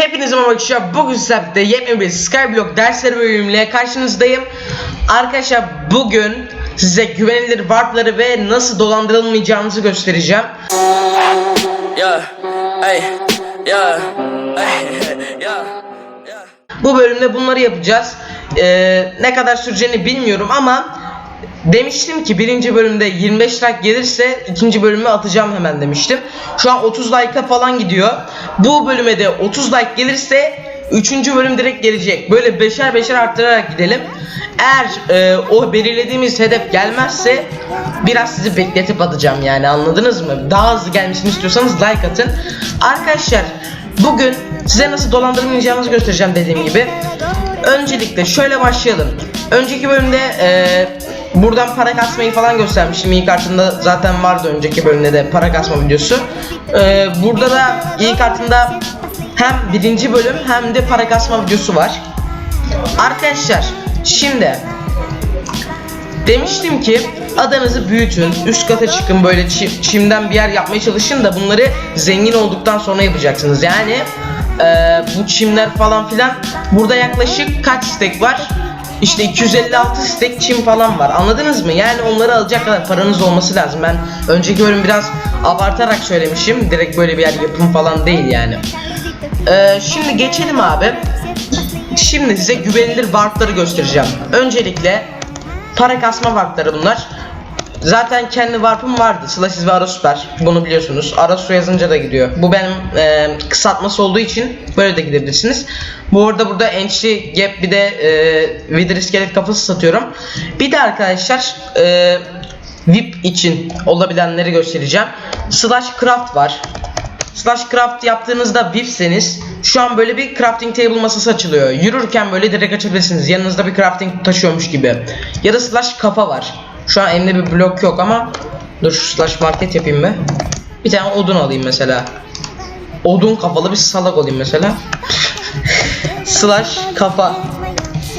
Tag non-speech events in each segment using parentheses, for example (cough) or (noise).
Hepinize merhaba arkadaşlar. Bugün sizlerle yepyeni bir Skyblock dersleri bölümüyle karşınızdayım. Arkadaşlar bugün size güvenilir warpları ve nasıl dolandırılmayacağınızı göstereceğim. Yeah, hey, yeah, hey, (laughs) yeah, yeah. Bu bölümde bunları yapacağız. Ee, ne kadar süreceğini bilmiyorum ama demiştim ki birinci bölümde 25 like gelirse ikinci bölümü atacağım hemen demiştim. Şu an 30 like'a falan gidiyor. Bu bölüme de 30 like gelirse üçüncü bölüm direkt gelecek. Böyle beşer beşer arttırarak gidelim. Eğer e, o belirlediğimiz hedef gelmezse biraz sizi bekletip atacağım yani anladınız mı? Daha hızlı gelmesini istiyorsanız like atın. Arkadaşlar Bugün size nasıl dolandırmayacağımızı göstereceğim dediğim gibi. Öncelikle şöyle başlayalım. Önceki bölümde e, buradan para kasmayı falan göstermiştim. İlk kartında zaten vardı önceki bölümde de para kasma videosu. E, burada da ilk kartında hem birinci bölüm hem de para kasma videosu var. Arkadaşlar şimdi Demiştim ki adanızı büyütün, üst kata çıkın böyle çi- çimden bir yer yapmaya çalışın da bunları zengin olduktan sonra yapacaksınız. Yani eee, bu çimler falan filan burada yaklaşık kaç stek var? İşte 256 stek çim falan var. Anladınız mı? Yani onları alacak kadar paranız olması lazım. Ben önceki bölüm biraz abartarak söylemişim. Direkt böyle bir yer yapım falan değil yani. Eee, şimdi geçelim abi. Şimdi size güvenilir warpları göstereceğim. Öncelikle para kasma warpları bunlar. Zaten kendi warp'ım vardı. Slashes ve Arasup'lar. Bunu biliyorsunuz. Arasu yazınca da gidiyor. Bu benim e, kısaltması olduğu için böyle de gidebilirsiniz. Bu arada burada Entry Gap bir de e, Wither iskelet kafası satıyorum. Bir de arkadaşlar e, VIP için olabilenleri göstereceğim. Slash Craft var. Slash craft yaptığınızda VIP'seniz şu an böyle bir crafting table masası açılıyor. Yürürken böyle direkt açabilirsiniz. Yanınızda bir crafting taşıyormuş gibi. Ya da slash kafa var. Şu an elimde bir blok yok ama dur slash market yapayım mı? Bir tane odun alayım mesela. Odun kafalı bir salak olayım mesela. (laughs) slash kafa.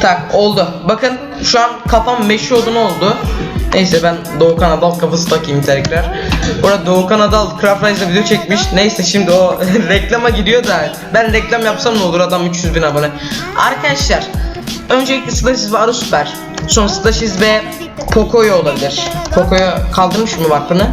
Tak oldu. Bakın şu an kafam meşe odun oldu. Neyse ben Doğukan Adal kafası takayım tekrar. Orada Doğukan Adal Craft Rise'da video çekmiş. Neyse şimdi o (laughs) reklama gidiyor da ben reklam yapsam ne olur adam 300 bin abone. Arkadaşlar öncelikle Slashes ve Arı Süper. Sonra Slashes ve Pocoyo olabilir. Pocoyo kaldırmış mı vakfını?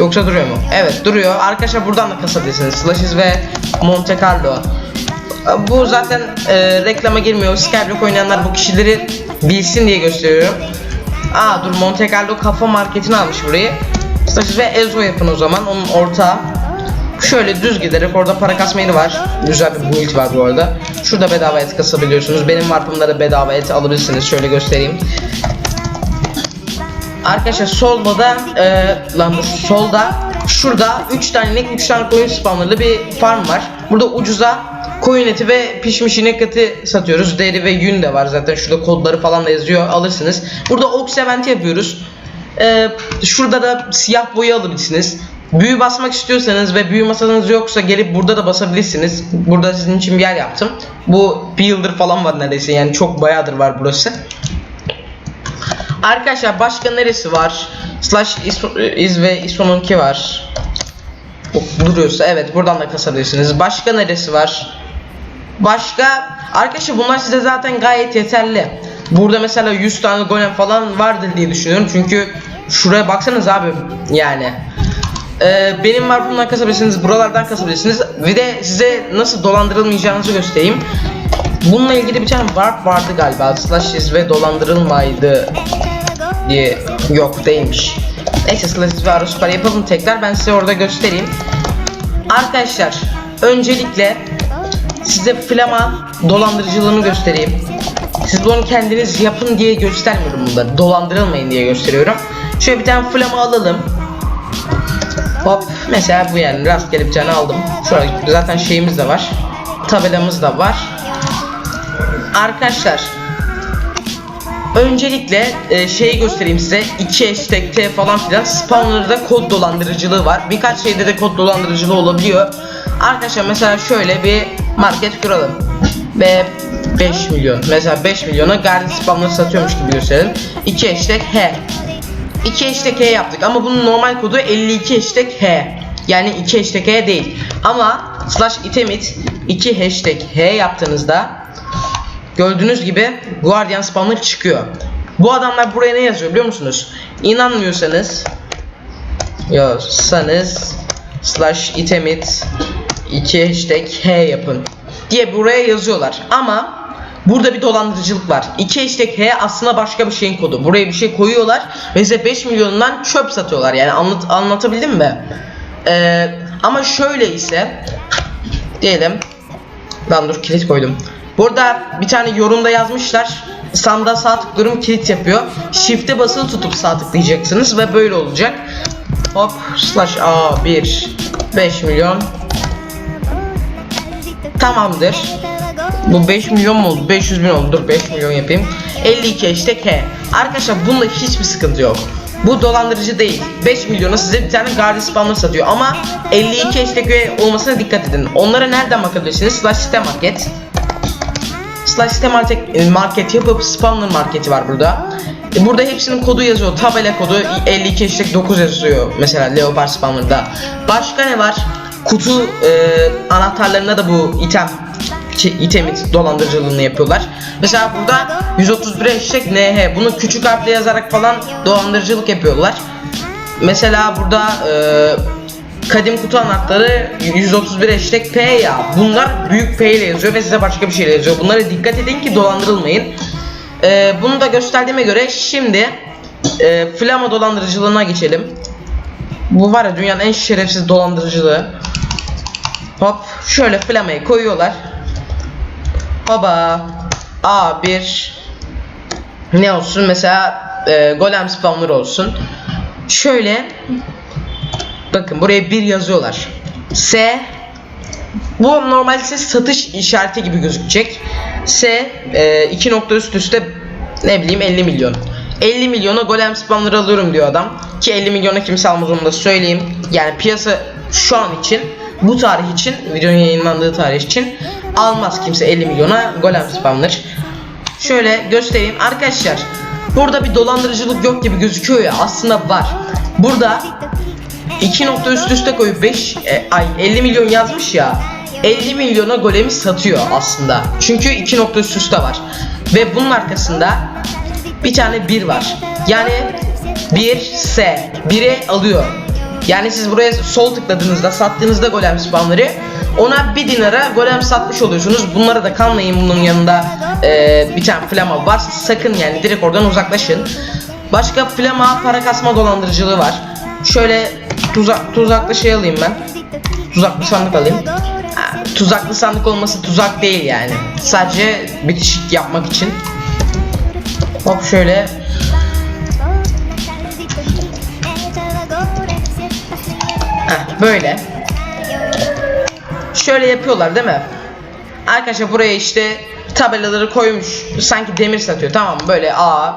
Yoksa duruyor mu? Evet duruyor. Arkadaşlar buradan da kasabilirsiniz. Slashes ve Monte Carlo. Bu zaten e, reklama girmiyor. Skyblock oynayanlar bu kişileri bilsin diye gösteriyorum. Aa dur Monte Carlo kafa marketini almış burayı. Slashes ve Ezo yapın o zaman. Onun ortağı. Şöyle düz giderek orada para kasma yeri var. Güzel bir build var bu arada. Şurada bedava et kasabiliyorsunuz. Benim warp'ımda da bedava et alabilirsiniz. Şöyle göstereyim. Arkadaşlar solda da e, lan dur solda şurada 3 tane inek 3 tane koyun spawnerlı bir farm var. Burada ucuza koyun eti ve pişmiş inek eti satıyoruz. Deri ve yün de var zaten şurada kodları falan da yazıyor alırsınız. Burada ox event yapıyoruz. E, şurada da siyah boya alabilirsiniz. Büyü basmak istiyorsanız ve büyü masanız yoksa gelip burada da basabilirsiniz. Burada sizin için bir yer yaptım. Bu bir yıldır falan var neredeyse yani çok bayağıdır var burası. Arkadaşlar başka neresi var? Slash is, is ve isonunki var. Duruyorsa evet buradan da kasabilirsiniz. Başka neresi var? Başka arkadaşlar bunlar size zaten gayet yeterli. Burada mesela 100 tane golem falan vardır diye düşünüyorum. Çünkü şuraya baksanız abi yani. Ee, benim var bundan kasabilirsiniz. Buralardan kasabilirsiniz. Ve de size nasıl dolandırılmayacağınızı göstereyim. Bununla ilgili bir tane warp vardı galiba. Slashes ve dolandırılmaydı diye yok değilmiş. Neyse Slashes ve Arrow Super yapalım tekrar. Ben size orada göstereyim. Arkadaşlar öncelikle size flama dolandırıcılığını göstereyim. Siz bunu kendiniz yapın diye göstermiyorum bunları. Dolandırılmayın diye gösteriyorum. Şöyle bir tane flama alalım. Hop mesela bu yani rastgele bir tane aldım. Şurada zaten şeyimiz de var. Tabelamız da var. Arkadaşlar Öncelikle e, şeyi göstereyim size. 2 hashtag T falan filan. Spawner'da kod dolandırıcılığı var. Birkaç şeyde de kod dolandırıcılığı olabiliyor. Arkadaşlar mesela şöyle bir market kuralım. Ve 5 milyon. Mesela 5 milyona garden spawner satıyormuş gibi gösterelim. 2 hashtag H. 2 hashtag H yaptık ama bunun normal kodu 52 hashtag H. Yani 2 hashtag H değil. Ama slash itemit 2 hashtag h yaptığınızda gördüğünüz gibi Guardian spawner çıkıyor. Bu adamlar buraya ne yazıyor biliyor musunuz? İnanmıyorsanız yazsanız slash itemit 2 hashtag h yapın diye buraya yazıyorlar. Ama burada bir dolandırıcılık var. 2 hashtag h aslında başka bir şeyin kodu. Buraya bir şey koyuyorlar ve size 5 milyonundan çöp satıyorlar. Yani anlat, anlatabildim mi? Ee, ama şöyle ise diyelim Lan dur kilit koydum. Burada bir tane yorumda yazmışlar. Sanda sağ tıklıyorum kilit yapıyor. Shift'e basılı tutup sağ tıklayacaksınız ve böyle olacak. Hop slash a 1 5 milyon Tamamdır. Bu 5 milyon mu oldu? 500 bin oldu. Dur 5 milyon yapayım. 52 hashtag H. Arkadaşlar bunda hiçbir sıkıntı yok. Bu dolandırıcı değil. 5 milyona size bir tane Guardian spawner satıyor ama 52 hashtag olmasına dikkat edin. Onlara nereden bakabilirsiniz? Slash site market. Slash site market, market yapıp spawner marketi var burada. E, Burada hepsinin kodu yazıyor. Tabela kodu 52 hashtag 9 yazıyor. Mesela Leopard spawner'da. Başka ne var? Kutu e, anahtarlarında da bu item ki- item dolandırıcılığını yapıyorlar. Mesela burada 131 hashtag NH bunu küçük harfle yazarak falan dolandırıcılık yapıyorlar. Mesela burada e, kadim kutu anahtarı 131 hashtag P ya. Bunlar büyük P ile yazıyor ve size başka bir şeyle yazıyor. Bunlara dikkat edin ki dolandırılmayın. E, bunu da gösterdiğime göre şimdi e, Flama dolandırıcılığına geçelim. Bu var ya dünyanın en şerefsiz dolandırıcılığı. Hop şöyle flamayı koyuyorlar. Baba A1 ne olsun mesela e, golem spawner olsun. Şöyle bakın buraya bir yazıyorlar. S bu normalde size satış işareti gibi gözükecek. S e, iki nokta üst üste ne bileyim 50 milyon. 50 milyona golem spawner alıyorum diyor adam. Ki 50 milyona kimse almaz onu da söyleyeyim. Yani piyasa şu an için bu tarih için videonun yayınlandığı tarih için almaz kimse 50 milyona golem spawner. Şöyle göstereyim arkadaşlar. Burada bir dolandırıcılık yok gibi gözüküyor ya aslında var. Burada 2 nokta üst üste koyup 5 e, ay 50 milyon yazmış ya. 50 milyona golemi satıyor aslında. Çünkü 2 nokta üst üste var. Ve bunun arkasında bir tane 1 var. Yani 1 S 1'e alıyor. Yani siz buraya sol tıkladığınızda sattığınızda golem spawnları ona 1 dinara golem satmış oluyorsunuz. Bunlara da kanmayın bunun yanında e, bir tane flama var. Sakın yani direkt oradan uzaklaşın. Başka flama para kasma dolandırıcılığı var. Şöyle tuzak, tuzaklı şey alayım ben. Tuzaklı sandık alayım. Tuzaklı sandık olması tuzak değil yani. Sadece bitişik yapmak için. Hop şöyle Heh, böyle. Şöyle yapıyorlar değil mi? Arkadaşlar buraya işte tabelaları koymuş. Sanki demir satıyor tamam mı? Böyle A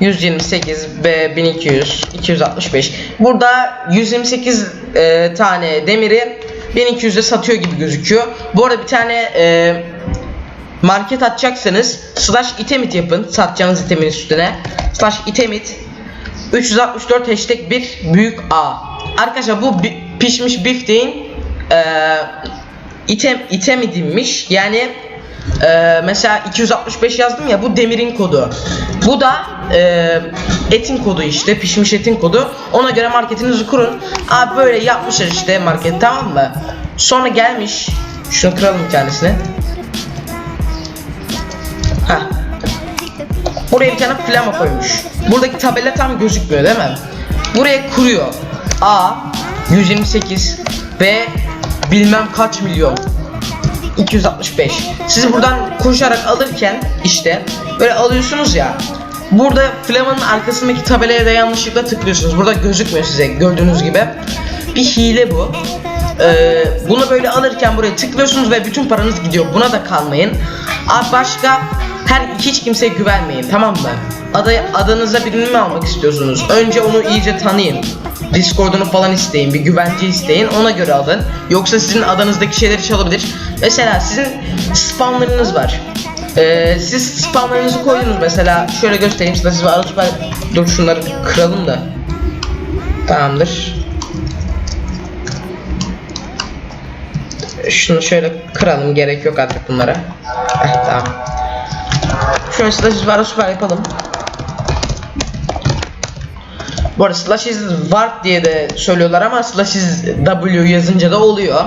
128 B 1200 265. Burada 128 e, tane demiri 1200'e satıyor gibi gözüküyor. Bu arada bir tane e, market atacaksanız slash itemit yapın. Satacağınız itemin üstüne. Slash itemit. 364 hashtag 1 büyük A. Arkadaşlar bu pişmiş bifteğin e, item item edinmiş yani e, mesela 265 yazdım ya bu demirin kodu bu da e, etin kodu işte pişmiş etin kodu ona göre marketinizi kurun abi böyle yapmışlar işte market tamam mı sonra gelmiş şunu kıralım tanesini Heh. Buraya bir tane flama koymuş. Buradaki tabela tam gözükmüyor değil mi? Buraya kuruyor. A 128 ve bilmem kaç milyon. 265. Siz buradan koşarak alırken işte böyle alıyorsunuz ya. Burada flamanın arkasındaki tabelaya da yanlışlıkla tıklıyorsunuz. Burada gözükmüyor size gördüğünüz gibi. Bir hile bu. Ee, bunu böyle alırken buraya tıklıyorsunuz ve bütün paranız gidiyor. Buna da kalmayın. Abi başka her hiç kimseye güvenmeyin tamam mı? Aday, adanıza birini mi almak istiyorsunuz? Önce onu iyice tanıyın. Discord'unu falan isteyin, bir güvence isteyin, ona göre alın. Yoksa sizin adanızdaki şeyleri çalabilir. Mesela sizin spamlarınız var. Ee, siz spamlarınızı koydunuz mesela. Şöyle göstereyim size. Siz arada ben... Dur şunları kıralım da. Tamamdır. Şunu şöyle kıralım gerek yok artık bunlara. Heh, tamam. Şöyle slash var süper yapalım. Bu arada slash is warp diye de söylüyorlar ama slash is w yazınca da oluyor.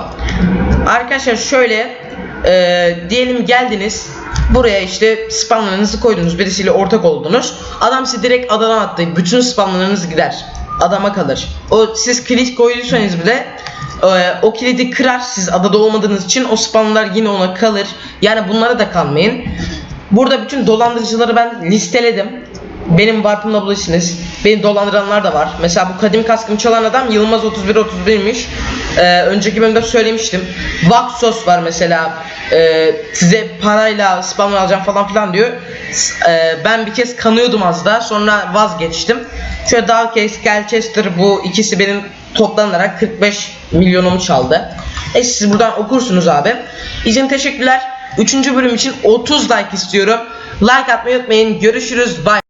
Arkadaşlar şöyle e, diyelim geldiniz buraya işte spamlarınızı koydunuz birisiyle ortak oldunuz. Adam size direkt adadan attı. Bütün spamlarınız gider. Adama kalır. O siz kilit koyduysanız bile e, o kilidi kırar siz adada olmadığınız için o spamlar yine ona kalır. Yani bunlara da kalmayın. Burada bütün dolandırıcıları ben listeledim. Benim warp'ımla buluşsunuz. Beni dolandıranlar da var. Mesela bu kadim kaskımı çalan adam Yılmaz 31 31'miş. Ee, önceki bölümde söylemiştim. Vaxos var mesela. Ee, size parayla spam alacağım falan filan diyor. Ee, ben bir kez kanıyordum az da. Sonra vazgeçtim. Şöyle Darkcase, Galchester bu ikisi benim toplanarak 45 milyonumu çaldı. E siz buradan okursunuz abi. İzin teşekkürler. Üçüncü bölüm için 30 like istiyorum. Like atmayı unutmayın. Görüşürüz. Bye.